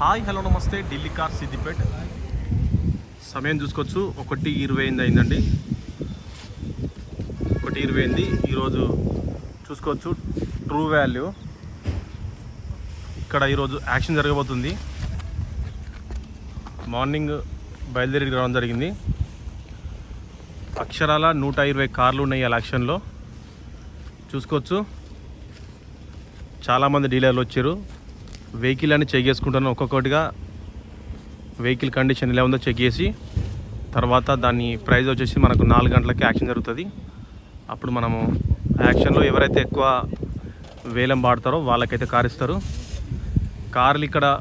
Hi hello నమస్తే. Delhi car Siddipet. సమయం చూసుకోవచ్చు. ఒకటి ఇరవై ఎనిమిది అయిందండి. ఒకటి ఇరవై ఎనిమిది. ఈరోజు చూసుకోవచ్చు ట్రూ వాల్యూ. ఇక్కడ ఈరోజు యాక్షన్ జరగబోతుంది. మార్నింగ్ బయలుదేరి రావడం జరిగింది. అక్షరాల నూట ఇరవై కార్లు ఉన్నాయి ఆ యాక్షన్లో. చూసుకోవచ్చు. చాలామంది డీలర్లు వచ్చారు. వెహికల్ అని చెక్ చేసుకుంటాను. ఒక్కొక్కటిగా వెహికల్ కండిషన్ ఎలా ఉందో చెక్ చేసి తర్వాత దాని ప్రైజ్ వచ్చేసి మనకు నాలుగు గంటలకి యాక్షన్ జరుగుతుంది. అప్పుడు మనము యాక్షన్లో ఎవరైతే ఎక్కువ వేలం పాడతారో వాళ్ళకైతే కారు ఇస్తారు. కార్లు ఇక్కడ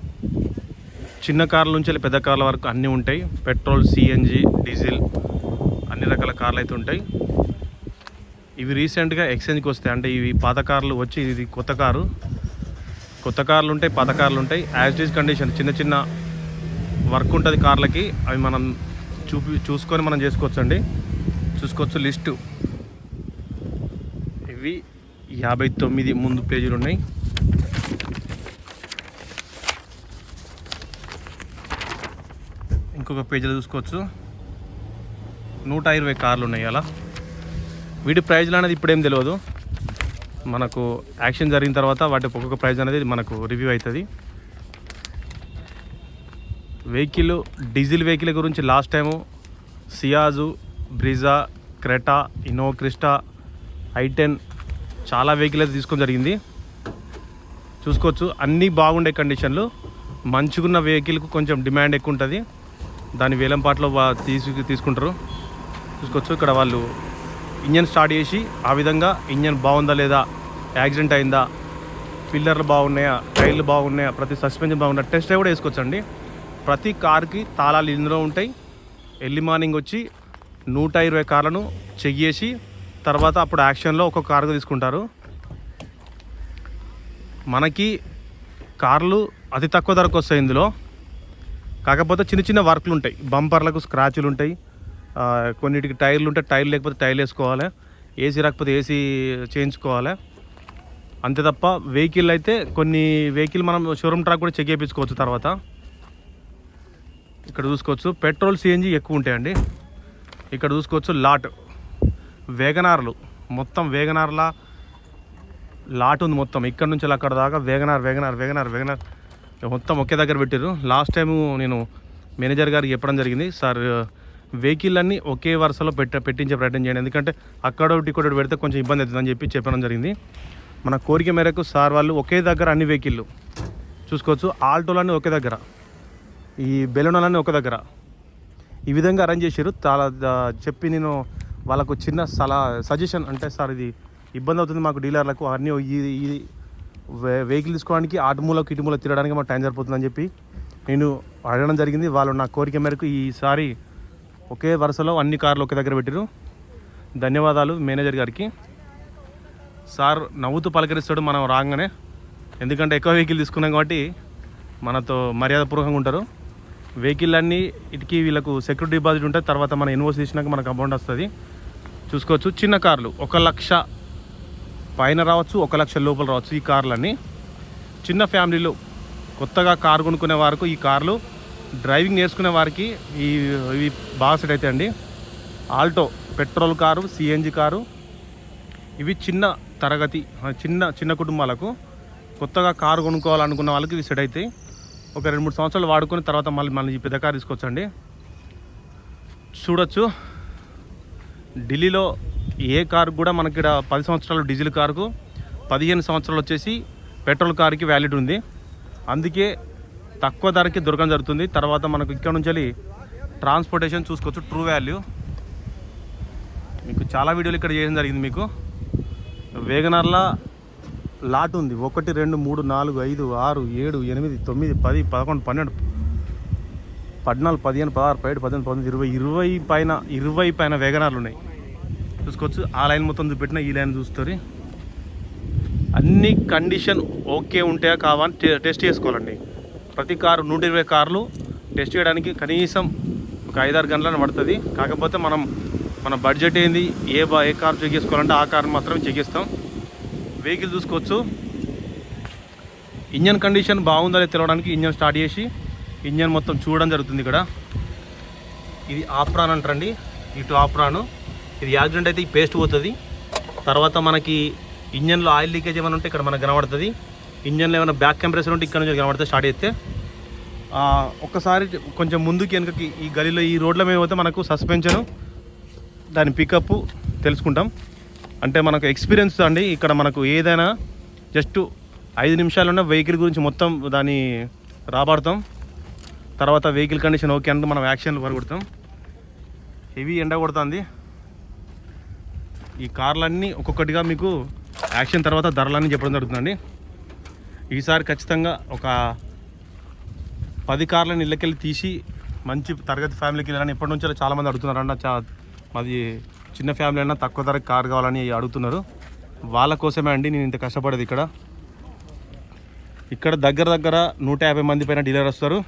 చిన్న కార్ల నుంచి వెళ్ళి పెద్ద కార్ల వరకు అన్నీ ఉంటాయి. పెట్రోల్ సిఎన్జి డీజిల్ అన్ని రకాల కార్లు అయితే ఉంటాయి. ఇవి రీసెంట్గా ఎక్స్చేంజ్కి వస్తాయి. అంటే ఇవి పాత కార్లు వచ్చి ఇది కొత్త కారు. కొత్త కార్లు ఉంటాయి పాత కార్లు ఉంటాయి యాజ్ ఈజ్ కండిషన్ చిన్న చిన్న వర్క్ ఉంటుంది కార్లకి. అవి మనం చూపి చూసుకొని మనం చేసుకోవచ్చు అండి చూసుకోవచ్చు లిస్టు. ఇవి యాభై తొమ్మిది ముందు పేజీలు ఉన్నాయి ఇంకొక పేజీలో చూసుకోవచ్చు. నూట ఇరవై కార్లు ఉన్నాయి అలా. వీటి ప్రైజ్లు అనేది ఇప్పుడేం తెలియదు మనకు యాక్షన్ జరిగిన తర్వాత వాటి ఒక్కొక్క ప్రైజ్ అనేది మనకు రివ్యూ అవుతుంది. వెహికల్ డీజిల్ వెహికల్ గురించి last time Ciaz Brezza Creta Innova Crysta i ten చాలా వెహికల్ అయితే తీసుకోవడం జరిగింది. చూసుకోవచ్చు అన్నీ బాగుండే కండిషన్లు. మంచిగున్న వెహికల్కు కొంచెం డిమాండ్ ఎక్కువ ఉంటుంది. దాని వేలంపాట్లో తీసు తీసుకుంటారు. చూసుకోవచ్చు ఇక్కడ వాళ్ళు ఇంజన్ స్టార్ట్ చేసి ఆ విధంగా ఇంజన్ బాగుందా లేదా యాక్సిడెంట్ అయిందా పిల్లర్లు బాగున్నాయా టైర్లు బాగున్నాయా ప్రతి సస్పెన్షన్ బాగున్నాయా టెస్ట్ డ్రైవ్ కూడా వేసుకోవచ్చండి. ప్రతి కార్కి తాళాలు ఇందులో ఉంటాయి. ఎర్లీ మార్నింగ్ వచ్చి నూట ఇరవై కార్లను చెక్ చేసి తర్వాత అప్పుడు యాక్షన్లో ఒక్కొక్క కారు తీసుకుంటారు. మనకి కార్లు అతి తక్కువ ధరకు వస్తాయి ఇందులో. కాకపోతే చిన్న చిన్న వర్క్లు ఉంటాయి. బంపర్లకు స్క్రాచ్లు ఉంటాయి. కొన్నిటికి టైర్లు ఉంటే టైర్లు లేకపోతే టైర్లు వేసుకోవాలి. ఏసీ రాకపోతే ఏసీ చేయించుకోవాలి. అంతే తప్ప వెహికల్ అయితే కొన్ని వెహికల్ మనం షోరూమ్ ట్రాక్ కూడా చెక్ చేయించుకోవచ్చు తర్వాత. ఇక్కడ చూసుకోవచ్చు పెట్రోల్ సిఎన్జి ఎక్కువ ఉంటాయండి. ఇక్కడ చూసుకోవచ్చు లాట్ వేగనార్లు మొత్తం వేగనార్ల లాట్ ఉంది మొత్తం. ఇక్కడ నుంచి అక్కడ దాకా వేగనార్ వేగనార్ వేగనార్ వేగనార్. మొత్తం ఒకే దగ్గర పెట్టారు లాస్ట్ టైము నేను మేనేజర్ గారికి చెప్పడం జరిగింది. సార్ వెహికల్ అన్నీ ఒకే వరుసలో పెట్ట పెట్టించే ప్రయత్నం చేయండి. ఎందుకంటే అక్కడ ఒకటి ఇక్కడ ఒకటి పెడితే కొంచెం ఇబ్బంది అవుతుందని చెప్పి చెప్పడం జరిగింది. మన కోరిక మేరకు సార్ వాళ్ళు ఒకే దగ్గర అన్ని వెహికల్లు చూసుకోవచ్చు. ఆల్టోలన్నీ ఒకే దగ్గర. ఈ బెలూనాలన్నీ ఒక దగ్గర. ఈ విధంగా అరేంజ్ చేశారు. చాలా చెప్పి నేను వాళ్ళకు చిన్న సలా సజెషన్ అంటే సార్ ఇది ఇబ్బంది అవుతుంది మాకు డీలర్లకు. అన్నీ ఈ వెహికల్ తీసుకోవడానికి ఆటు మూలకు ఇటు మూలకు తిరగడానికి మాకు టైం సరిపోతుందని చెప్పి నేను అడగడం జరిగింది. వాళ్ళు నా కోరిక మేరకు ఈసారి ఒకే వరుసలో అన్ని కార్లు ఒకే దగ్గర పెట్టారు ధన్యవాదాలు మేనేజర్ గారికి. సార్ నవ్వుతూ పలకరిస్తాడు మనం రాగానే. ఎందుకంటే ఎక్కువ వెహికల్ తీసుకున్నాం కాబట్టి మనతో మర్యాదపూర్వకంగా ఉంటారు. వెహికల్ అన్నీ ఇటుకి వీళ్ళకు సెక్యూరిటీ డిపాజిట్ ఉంటుంది తర్వాత మన ఇన్వోయిస్ తీసినాక మనకు అమౌంట్ వస్తుంది. చూసుకోవచ్చు. చిన్న కార్లు ఒక లక్ష పైన రావచ్చు ఒక లక్ష లోపల రావచ్చు ఈ కార్లన్నీ. చిన్న ఫ్యామిలీలో కొత్తగా కారు కొనుక్కునే వారికి ఈ కార్లు డ్రైవింగ్ నేర్చుకునే వారికి ఈ బాగా సెట్ అవుతాయి అండి. Alto petrol car CNG car. ఇవి చిన్న తరగతి చిన్న చిన్న కుటుంబాలకు కొత్తగా కారు కొనుక్కోవాలనుకున్న వాళ్ళకి ఇవి సెట్ అవుతాయి ఒక రెండు మూడు సంవత్సరాలు వాడుకొని తర్వాత మళ్ళీ మళ్ళీ ఈ పెద్ద కారు తీసుకొచ్చండి. చూడొచ్చు. ఢిల్లీలో ఏ కారు కూడా మనకి ఇక్కడ పది సంవత్సరాలు డీజిల్ కారుకు పదిహేను సంవత్సరాలు వచ్చేసి పెట్రోల్ కారుకి వ్యాలిడ్ ఉంది. అందుకే తక్కువ ధరకి దొరకడం జరుగుతుంది. తర్వాత మనకు ఇక్కడ నుంచి వెళ్ళి ట్రాన్స్పోర్టేషన్ చూసుకోవచ్చు ట్రూ వాల్యూ మీకు చాలా వీడియోలు ఇక్కడ చేయడం జరిగింది మీకు. వేగనర్లా లాట్ ఉంది. ఒకటి రెండు మూడు నాలుగు ఐదు ఆరు ఏడు ఎనిమిది తొమ్మిది పది పదకొండు పన్నెండు పద్నాలుగు పదిహేను పదహారు పదిహేడు పద్దెనిమిది పంతొమ్మిది ఇరవై ఇరవై పైన ఇరవై పైన వేగనార్లు ఉన్నాయి. చూసుకోవచ్చు ఆ లైన్ మొత్తం చూపెట్టిన ఈ లైన్ చూస్తుంది అన్ని కండిషన్ ఓకే ఉంటాయా కావా అని టెస్ట్ చేసుకోవాలండి. ప్రతి కారు నూట ఇరవై కార్లు టెస్ట్ చేయడానికి కనీసం ఒక ఐదారు గంటలను పడుతుంది. కాకపోతే మనం మన బడ్జెట్ ఏంది ఏ బా ఏ కార్ చెక్ చేసుకోవాలంటే ఆ కార్ మాత్రం చెక్ చేస్తాం. వెహికల్ చూసుకోవచ్చు. ఇంజన్ కండిషన్ బాగుందా తెలవడానికి ఇంజన్ స్టార్ట్ చేసి ఇంజన్ మొత్తం చూడడం జరుగుతుంది ఇక్కడ. ఇది ఆప్రాన్ అంటారండి. ఇటు ఆప్రాను. ఇది యాక్సిడెంట్ అయితే ఈ పేస్ట్ పోతుంది. తర్వాత మనకి ఇంజన్లో ఆయిల్ లీకేజ్ ఏమైనా ఉంటే ఇక్కడ మనకు కనబడుతుంది. ఇంజన్లో ఏమైనా బ్యాక్ కంప్రెసర్ ఉంటే ఇక్కడ నుంచి కనబడుతుంది స్టార్ట్ చేస్తే ఒక్కసారి కొంచెం ముందుకి వెనుకకి ఈ గలీలో ఈ రోడ్ల మీద పోతే మనకు సస్పెన్షను దాని పికప్ తెలుసుకుంటాం. అంటే మనకు ఎక్స్పీరియన్స్ అండి ఇక్కడ మనకు ఏదైనా జస్ట్ ఐదు నిమిషాలున్న వెహికల్ గురించి మొత్తం దాన్ని రాబడతాం. తర్వాత వెహికల్ కండిషన్ ఓకే అంటే మనం యాక్షన్లు పరగొడతాం హెవీ ఎండ కొడుతుంది. ఈ కార్లన్నీ ఒక్కొక్కటిగా మీకు యాక్షన్ తర్వాత ధరలన్నీ చెప్పడం జరుగుతుందండి. ఈసారి ఖచ్చితంగా ఒక పది కార్లను ఇళ్ళకెళ్ళి తీసి మంచి తరగతి ఫ్యామిలీకి వెళ్ళాలని ఎప్పటి నుంచో చాలామంది అడుగుతున్నారన్న చా మాది చిన్న ఫ్యామిలీ అయినా తక్కువ ధరకు కార్ కావాలని అడుగుతున్నారు. వాళ్ళ కోసమే అండి నేను ఇంత కష్టపడేది ఇక్కడ. ఇక్కడ దగ్గర దగ్గర నూట యాభై మంది పైన డీలర్ వస్తారు.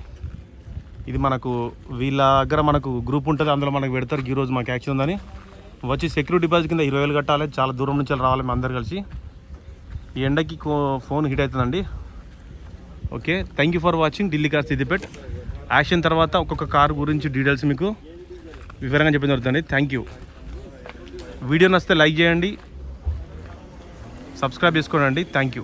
ఇది మనకు వీళ్ళ దగ్గర మనకు గ్రూప్ ఉంటుంది. అందులో మనకు పెడతారు. ఈ రోజు మాకు యాక్షన్ ఉందని. వచ్చి సెక్యూరిటీ డిపాజిట్ కింద ఇరవై వేలు కట్టాలి. చాలా దూరం నుంచి రావాలి మేము అందరు కలిసి. ఈ ఎండకి కో- ఫోన్ హిట్ అవుతుందండి. Okay thank you for watching Delhi car Siddipet action తర్వాత ఒక్కొక్క కార్ గురించి డీటెయిల్స్ మీకు వివరంగా చెప్పడం జరుగుతుంది. థ్యాంక్ యూ వీడియో నచ్చితే లైక్ చేయండి. సబ్స్క్రైబ్ చేసుకోండి. Thank you